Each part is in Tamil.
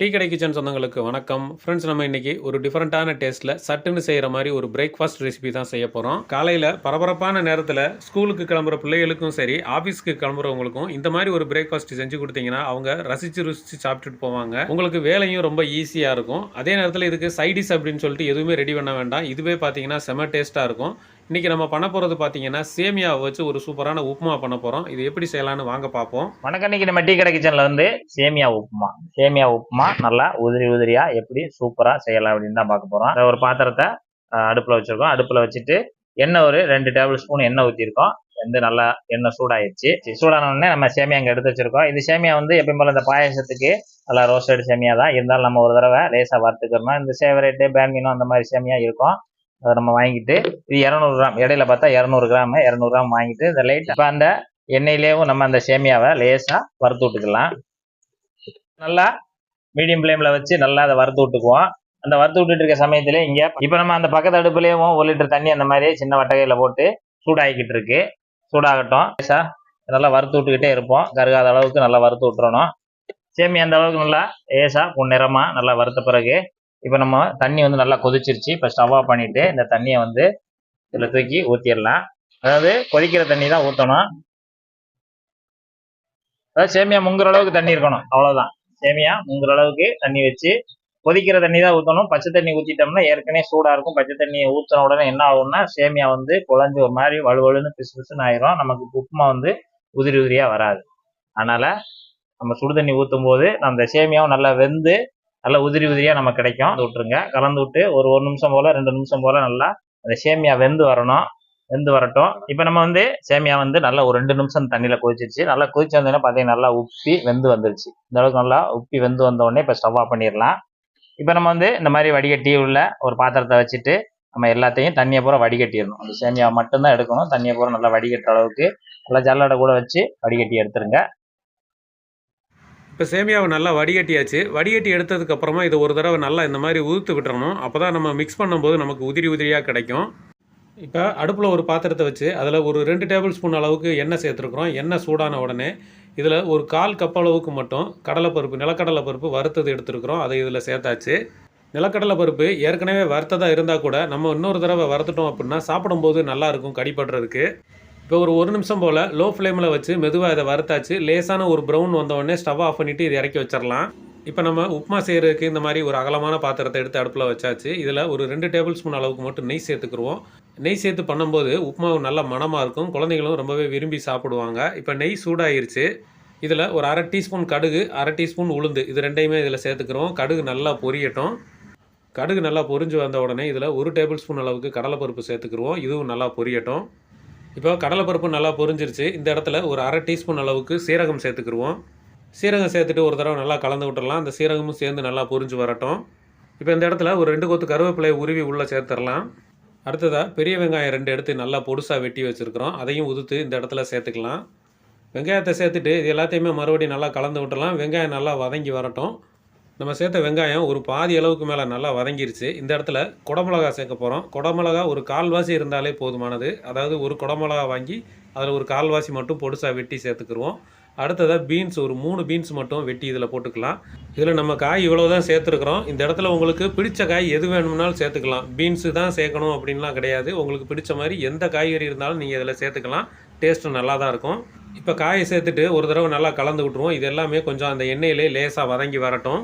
டீ கடை கிச்சன் சொந்தங்களுக்கு வணக்கம். ஃப்ரெண்ட்ஸ் நம்ம இன்னைக்கு ஒரு டிஃப்ரெண்ட்டான டேஸ்ட்டில் சட்டுன்னு செய்கிற மாதிரி ஒரு பிரேக்ஃபாஸ்ட் ரெசிபி தான் செய்ய போகிறோம் காலையில் பரபரப்பான நேரத்தில் ஸ்கூலுக்கு கிளம்புற பிள்ளைகளுக்கும் சரி ஆஃபீஸ்க்கு கிளம்புறவங்களுக்கும் இந்த மாதிரி ஒரு பிரேக்ஃபாஸ்ட் செஞ்சு கொடுத்தீங்கன்னா அவங்க ரசித்து ருசித்து சாப்பிட்டுட்டு போவாங்க. உங்களுக்கு வேலையும் ரொம்ப ஈஸியாக இருக்கும். அதே நேரத்தில் இதுக்கு சைடிஸ் அப்படின்னு சொல்லிட்டு எதுவுமே ரெடி பண்ண வேண்டாம். இதுவே பார்த்தீங்கன்னா செம டேஸ்ட்டாக இருக்கும். இன்றைக்கி நம்ம பண்ண போகிறது பார்த்தீங்கன்னா சேமியாவை வச்சு ஒரு சூப்பரான உப்புமா பண்ண போகிறோம் இது எப்படி செய்யலாம்னு வாங்க பார்ப்போம் வணக்கம். இன்னைக்கு நம்ம டீ கடை கிச்சன்ல வந்து சேமியா உப்புமா. சேமியா உப்புமா நல்லா உதிரி உதிரியா எப்படி சூப்பரா செய்யலாம் அப்படின்னு தான் பார்க்க போறோம். அதை ஒரு பாத்திரத்தை அடுப்பில் அடுப்புல வச்சிருக்கோம். அடுப்புல வச்சுட்டு எண்ணெய் ஒரு ரெண்டு டேபிள் ஸ்பூன் எண்ணெய் ஊற்றிருக்கோம் வந்து நல்லா எண்ணெய் சூடாயிடுச்சு சூடான உடனே நம்ம சேமியா இங்கே எடுத்து வச்சிருக்கோம். இந்த சேமியா வந்து எப்பயும் போல இந்த பாயாசத்துக்கு நல்லா ரோஸ்டட் சேமியா தான். இருந்தாலும் நம்ம ஒரு தடவை லேசாக வறுத்துக்கிறோம் இந்த சேவரேட்டு பேன்மினோ அந்த மாதிரி சேமியா இருக்கும். அதை நம்ம வாங்கிட்டு இது இரநூறு கிராம். இடையில பார்த்தா இரநூறு கிராம் இரநூறு கிராம் வாங்கிட்டு இந்த லைட் இப்போ அந்த எண்ணெயிலேயும் நம்ம அந்த சேமியாவை லேசாக வறுத்து விட்டுக்கலாம். நல்லா மீடியம் ஃப்ளேமில் வச்சு நல்லா அதை வறுத்து விட்டுக்குவோம். அந்த வறுத்து விட்டுட்டு இருக்க சமயத்துல இங்கே இப்போ நம்ம அந்த பக்கத்து அடுப்புலேயும் ஒரு லிட்டர் தண்ணி அந்த மாதிரி சின்ன வட்டகையில் போட்டு சூடாகிக்கிட்டு இருக்கு. சூடாகட்டும். லேசா நல்லா வறுத்து விட்டுக்கிட்டே இருப்போம். கருகாத அளவுக்கு நல்லா வறுத்து விட்டுறணும். சேமி அந்த அளவுக்கு நல்லா லேசா பொன்னிறமாக நல்லா வறுத்த பிறகு இப்போ நம்ம தண்ணி வந்து நல்லா கொதிச்சிருச்சு. இப்போ ஸ்டவ் ஆஃப் பண்ணிட்டு இந்த தண்ணியை வந்து இதில் தூக்கி ஊற்றிடலாம் அதாவது கொதிக்கிற தண்ணி தான் ஊற்றணும் அதாவது சேமியா முங்குற அளவுக்கு தண்ணி இருக்கணும். அவ்வளோதான் சேமியா முங்குற அளவுக்கு தண்ணி வச்சு கொதிக்கிற தண்ணி தான் ஊற்றணும் பச்சை தண்ணி ஊற்றிட்டோம்னா ஏற்கனவே சூடாக இருக்கும். பச்சை தண்ணியை ஊற்றின உடனே என்ன ஆகும்னா சேமியா வந்து குழஞ்சி ஒரு மாதிரி வலுவலுன்னு பிசு பிசுன்னு ஆயிரும். நமக்கு உப்புமா வந்து உதிரி உதிரியாக வராது. அதனால் நம்ம சுடு தண்ணி ஊற்றும் போது அந்த சேமியாவும் நல்லா வெந்து நல்லா உதிரி உதிரியாக நமக்கு கிடைக்கும். விட்டுருங்க. கலந்து விட்டு ஒரு ஒரு நிமிஷம் போல் ரெண்டு நிமிஷம் போல் நல்லா அந்த சேமியா வெந்து வரணும். வெந்து வரட்டும். இப்போ நம்ம வந்து சேமியா வந்து நல்லா ஒரு ரெண்டு நிமிஷம் தண்ணியில் கொதிச்சிருச்சு. நல்லா கொதிச்சு வந்தோடனே பார்த்தீங்கன்னா நல்லா உப்பி வெந்து வந்துருச்சு. இந்த அளவுக்கு நல்லா உப்பி வெந்து வந்தோடனே இப்போ ஸ்டவ் ஆஃப் பண்ணிடலாம். இப்போ நம்ம வந்து இந்த மாதிரி வடிகட்டி உள்ள ஒரு பாத்திரத்தை வச்சுட்டு நம்ம எல்லாத்தையும் தண்ணியை பூரா வடிகட்டிடணும். அந்த சேமியா மட்டும்தான் எடுக்கணும். தண்ணியை பூரா நல்லா வடிகட்டுற அளவுக்கு நல்லா ஜல்லடை கூட வச்சு வடிகட்டி எடுத்துருங்க. இப்போ சேமியாவை நல்லா வடிகட்டியாச்சு. வடிகட்டி எடுத்ததுக்கப்புறமா இது இதை ஒரு தடவை நல்லா இந்த மாதிரி உதுத்து விட்டுறணும். அப்போ தான் நம்ம மிக்ஸ் பண்ணும்போது நமக்கு உதிரி உதிரியாக கிடைக்கும். இப்போ அடுப்பில் ஒரு பாத்திரத்தை வச்சு அதில் ஒரு ரெண்டு டேபிள் ஸ்பூன் அளவுக்கு எண்ணெய் சேர்த்துருக்குறோம். எண்ணெய் சூடான உடனே இதில் ஒரு கால் கப் அளவுக்கு மட்டும் கடலைப்பருப்பு நிலக்கடலை பருப்பு வறுத்தது எடுத்துருக்குறோம். அதை இதில் சேர்த்தாச்சு. நிலக்கடலை பருப்பு ஏற்கனவே வறுத்ததாக இருந்தால் கூட நம்ம இன்னொரு தடவை வறுத்துட்டோம் அப்படின்னா சாப்பிடும்போது நல்லாயிருக்கும் கடிப்படுறதுக்கு இப்போ ஒரு ஒரு நிமிஷம் போல் லோ ஃப்ளேமில் வச்சு மெதுவாக இதை வறுத்தாச்சு. லேசான ஒரு ப்ரௌன் வந்த உடனே ஸ்டவ் ஆஃப் பண்ணிவிட்டு இது இறக்கி வச்சிடலாம். இப்போ நம்ம உப்புமா செய்கிறதுக்கு இந்த மாதிரி ஒரு அகலமான பாத்திரத்தை எடுத்து அடுப்பில் வச்சாச்சு. இதில் ஒரு ரெண்டு டேபிள் ஸ்பூன் அளவுக்கு மட்டும் நெய் சேர்த்துக்குருவோம். நெய் சேர்த்து பண்ணும்போது உப்புமாவு நல்ல மனமாக இருக்கும். குழந்தைங்களும் ரொம்பவே விரும்பி சாப்பிடுவாங்க. இப்போ நெய் சூடாயிருச்சு. இதில் ஒரு அரை டீஸ்பூன் கடுகு அரை டீஸ்பூன் உளுந்து இது ரெண்டையுமே இதில் சேர்த்துக்கிறோம் கடுகு நல்லா பொரியட்டும். கடுகு நல்லா பொரிஞ்சு வந்த உடனே இதில் ஒரு டேபிள் ஸ்பூன் அளவுக்கு கடலைப்பருப்பு சேர்த்துக்குருவோம். இதுவும் நல்லா பொரியட்டும். இப்போ கடலைப்பருப்பு நல்லா பொரிஞ்சிருச்சு. இந்த இடத்துல ஒரு அரை டீஸ்பூன் அளவுக்கு சீரகம் சேர்த்துக்குருவோம். சீரகம் சேர்த்துட்டு ஒரு தடவை நல்லா கலந்து விட்டுறலாம். அந்த சீரகமும் சேர்ந்து நல்லா பொரிஞ்சு வரட்டும். இப்போ இந்த இடத்துல ஒரு ரெண்டு கொத்து கருவேப்பிலையை உருவி உள்ளே சேர்த்துடலாம். அடுத்ததாக பெரிய வெங்காயம் ரெண்டு எடுத்து நல்லா பொடுசாக வெட்டி வச்சுருக்கிறோம். அதையும் உதுத்து இந்த இடத்துல சேர்த்துக்கலாம். வெங்காயத்தை சேர்த்துட்டு இது எல்லாத்தையுமே மறுபடியும் நல்லா கலந்து விட்டுடலாம் வெங்காயம் நல்லா வதங்கி வரட்டும். நம்ம சேர்த்த வெங்காயம் ஒரு பாதி அளவுக்கு மேலே நல்லா வதங்கிருச்சு. இந்த இடத்துல குடமிளகா சேர்க்க போகிறோம் குடமிளகா ஒரு கால்வாசி இருந்தாலே போதுமானது. அதாவது ஒரு குடமிளகா வாங்கி அதில் ஒரு கால்வாசி மட்டும் பொடுசாக வெட்டி சேர்த்துக்குருவோம். அடுத்ததாக பீன்ஸ் ஒரு மூணு பீன்ஸ் மட்டும் வெட்டி இதில் போட்டுக்கலாம். இதில் நம்ம காய் இவ்வளோ தான் சேர்த்துருக்குறோம். இந்த இடத்துல உங்களுக்கு பிடிச்ச காய் எது வேணும்னாலும் சேர்த்துக்கலாம். பீன்ஸு தான் சேர்க்கணும் அப்படின்லாம் கிடையாது. உங்களுக்கு பிடிச்ச மாதிரி எந்த காய்கறி இருந்தாலும் நீங்கள் இதில் சேர்த்துக்கலாம். டேஸ்ட்டு நல்லா தான் இருக்கும். இப்போ காயை சேர்த்துட்டு ஒரு தடவை நல்லா கலந்து விட்ருவோம் இது எல்லாமே கொஞ்சம் அந்த எண்ணெயிலே லேசாக வதங்கி வரட்டும்.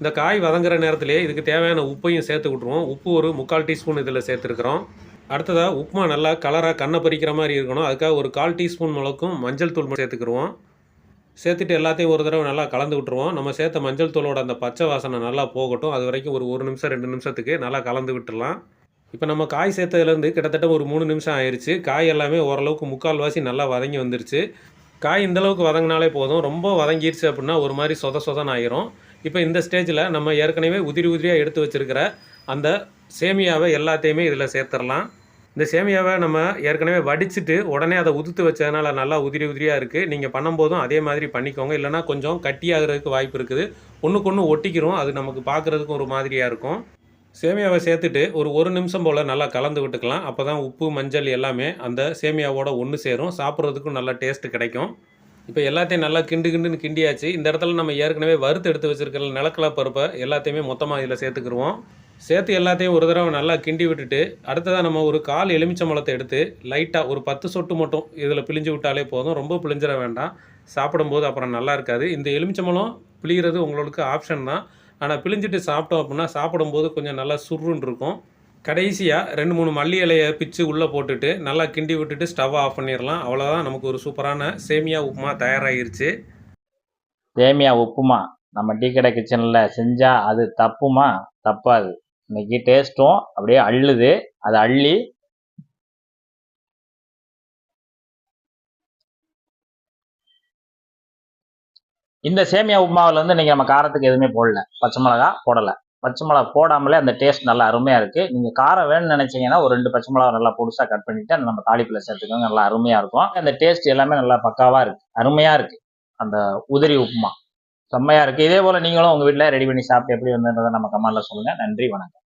இந்த காய் வதங்குற நேரத்திலே இதுக்கு தேவையான உப்பையும் சேர்த்து விட்ருவோம் உப்பு ஒரு முக்கால் டீஸ்பூன் இதில் சேர்த்துருக்குறோம். அடுத்ததாக உப்புமா நல்லா கலராக கண்ணை பறிக்கிற மாதிரி இருக்கணும். அதுக்காக ஒரு கால் டீஸ்பூன் மிளகும் மஞ்சள் தூள் சேர்த்துக்கிடுவோம் சேர்த்துட்டு எல்லாத்தையும் ஒரு தடவை நல்லா கலந்து விட்டுருவோம். நம்ம சேர்த்த மஞ்சள் தூளோட அந்த பச்சை வாசனை நல்லா போகட்டும். அது வரைக்கும் ஒரு ஒரு நிமிஷம் ரெண்டு நிமிஷத்துக்கு நல்லா கலந்து விட்டுடலாம். இப்போ நம்ம காய் சேர்த்ததுலேருந்து கிட்டத்தட்ட ஒரு மூணு நிமிஷம் ஆயிடுச்சு காய் எல்லாமே ஓரளவுக்கு முக்கால்வாசி நல்லா வதங்கி வந்துருச்சு. காய் இந்தளவுக்கு வதங்கினாலே போதும். ரொம்ப வதங்கிடுச்சு அப்படின்னா ஒரு மாதிரி சொத சொதன் ஆயிரும். இப்போ இந்த ஸ்டேஜில் நம்ம ஏற்கனவே உதிரி உதிரியாக எடுத்து வச்சுருக்கிற அந்த சேமியாவை எல்லாத்தையுமே இதில் சேர்த்துடலாம் இந்த சேமியாவை நம்ம ஏற்கனவே வடிச்சிட்டு உடனே அதை உதுத்து வச்சதுனால நல்லா உதிரி உதிரியாக இருக்குது நீங்கள் பண்ணும்போதும் அதே மாதிரி பண்ணிக்கோங்க. இல்லைனா கொஞ்சம் கட்டியாகிறதுக்கு வாய்ப்பு இருக்குது. ஒன்றுக்கு ஒன்று ஒட்டிக்கிறோம். அது நமக்கு பார்க்குறதுக்கும் ஒரு மாதிரியாக இருக்கும். சேமியாவை சேர்த்துட்டு ஒரு ஒரு நிமிஷம் போல் நல்லா கலந்து விட்டுக்கலாம். அப்போ தான் உப்பு மஞ்சள் எல்லாமே அந்த சேமியாவோட ஒன்று சேரும். சாப்பிட்றதுக்கும் நல்ல டேஸ்ட்டு கிடைக்கும். இப்போ எல்லாத்தையும் நல்லா கிண்டு கிண்டுன்னு கிண்டியாச்சு. இந்த இடத்துல நம்ம ஏற்கனவே வறுத்து எடுத்து வச்சிருக்கிற நிலக்கடலை பருப்பை எல்லாத்தையுமே மொத்தமாக இதில் சேர்த்துக்கிருவோம். சேர்த்து எல்லாத்தையும் ஒரு தடவை நல்லா கிண்டி விட்டுட்டு அடுத்ததாக நம்ம ஒரு கால் எலுமிச்சம்பழத்தை எடுத்து லைட்டாக ஒரு பத்து சொட்டு மட்டும் இதில் பிழிஞ்சு விட்டாலே போதும். ரொம்ப பிழிஞ்சிட வேண்டாம். சாப்பிடும்போது அப்புறம் நல்லா இருக்காது. இந்த எலுமிச்சம்பழம் பிழிகிறது உங்களுக்கு ஆப்ஷன் தான். ஆனால் பிழிஞ்சிட்டு சாப்பிட்டோம் அப்படின்னா சாப்பிடும்போது கொஞ்சம் நல்லா சுருன்னு இருக்கும். கடைசியாக ரெண்டு மூணு மல்லி இலையை பிச்சு உள்ளே போட்டுட்டு நல்லா கிண்டி விட்டுட்டு ஸ்டவ் ஆஃப் பண்ணிடலாம். அவ்வளோதான் நமக்கு ஒரு சூப்பரான சேமியா உப்புமா தயாராகிருச்சு. சேமியா உப்புமா. நம்ம டீ கடை கிச்சனில் செஞ்சால் அது தப்புமா? தப்பாது. இன்னைக்கு டேஸ்ட்டும் அப்படியே அள்ளுது. அது அள்ளி இந்த சேமியா உப்புமாவில் வந்து இன்றைக்கி நம்ம காரத்துக்கு எதுவுமே போடல. பச்சை மிளகா போடலை. பச்சை மிளகா போடாமலே அந்த டேஸ்ட் நல்லா அருமையாக இருக்குது நீங்கள் காரம் வேணும்னு நினச்சிங்கன்னா ஒரு ரெண்டு பச்சை மிளகா நல்லா புதுசாக கட் பண்ணிவிட்டு அந்த நம்ம தாளிப்பில் சேர்த்துக்கோங்க. நல்லா அருமையாக இருக்கும். அந்த டேஸ்ட் எல்லாமே நல்லா பக்காவாக இருக்குது அருமையாக இருக்குது அந்த உதிரி உப்புமா. செம்மையாக இருக்குது இதே போல் நீங்களும் உங்கள் வீட்டில் ரெடி பண்ணி சாப்பிட்டு எப்படி வந்ததுன்றதை நம்ம கமெண்ட்டில் சொல்லுங்கள் நன்றி வணக்கம்.